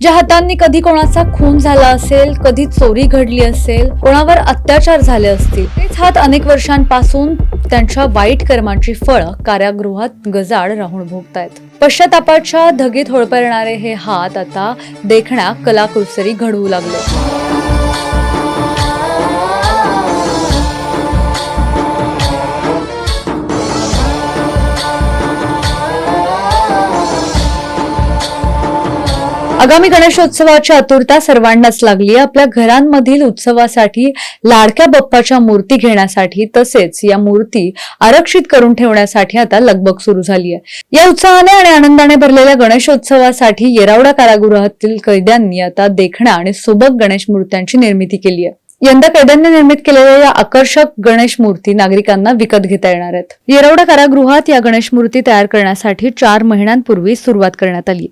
ज्या हातांनी कधी कोणाचा खून झाला असेल कधी चोरी घडली असेल कोणावर अत्याचार झाले असतील तेच हात अनेक वर्षांपासून त्यांच्या वाईट कर्मांची फळं कारागृहात गजाड राहून भोगतायत. पश्चातापाच्या धगीत होळपरणारे हे हात आता देखण्या कलाकुसरी घडवू लागले. आगामी गणेशोत्सवाची आतुरता सर्वांनाच लागली आपल्या घरांमधील उत्सवासाठी लाडक्या बाप्पाच्या मूर्ती घेण्यासाठी तसेच या मूर्ती आरक्षित करून ठेवण्यासाठी आता लगबग सुरू झाली आहे. या उत्साहाने आणि आनंदाने भरलेल्या गणेशोत्सवासाठी येरावडा कारागृहातील कैद्यांनी आता देखणा आणि सुबक गणेश मूर्त्यांची निर्मिती केली आहे. यंदा कैद्यांनी निर्मित केलेल्या या आकर्षक गणेश मूर्ती नागरिकांना विकत घेता येणार आहेत. येरवडा कारागृहात या गणेश मूर्ती तयार करण्यासाठी चार महिन्यांपूर्वी सुरुवात करण्यात आली.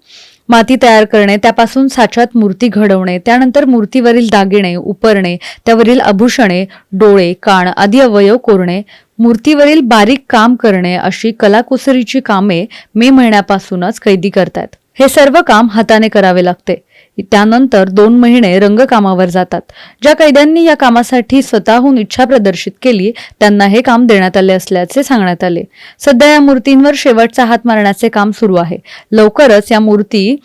माती तयार करणे त्यापासून साच्यात मूर्ती घडवणे त्यानंतर मूर्तीवरील दागिने उपरणे त्यावरील आभूषणे डोळे कान आदी अवयव कोरणे मूर्तीवरील बारीक काम करणे अशी कलाकुसरीची कामे मे महिन्यापासूनच कैदी करतात. हे सर्व काम हाताने करावे लागते. त्यानंतर दोन महिने रंगकामावर जातात. ज्या कैद्यांनी या कामासाठी स्वतःहून इच्छा प्रदर्शित केली त्यांना हे काम देण्यात आले असल्याचे सांगण्यात आले. सध्या या मूर्तींवर शेवटचा हात मारण्याचे काम सुरू आहे. लवकरच या मूर्ती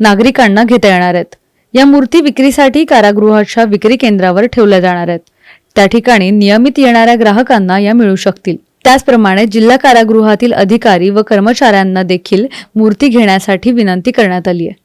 नागरिकांना घेता येणार आहेत. या मूर्ती विक्रीसाठी कारागृहाच्या विक्री केंद्रावर ठेवल्या जाणार आहेत. त्या ठिकाणी नियमित येणाऱ्या ग्राहकांना या मिळू शकतील. त्याचप्रमाणे जिल्हा कारागृहातील अधिकारी व कर्मचाऱ्यांना देखील मूर्ती घेण्यासाठी विनंती करण्यात आली आहे.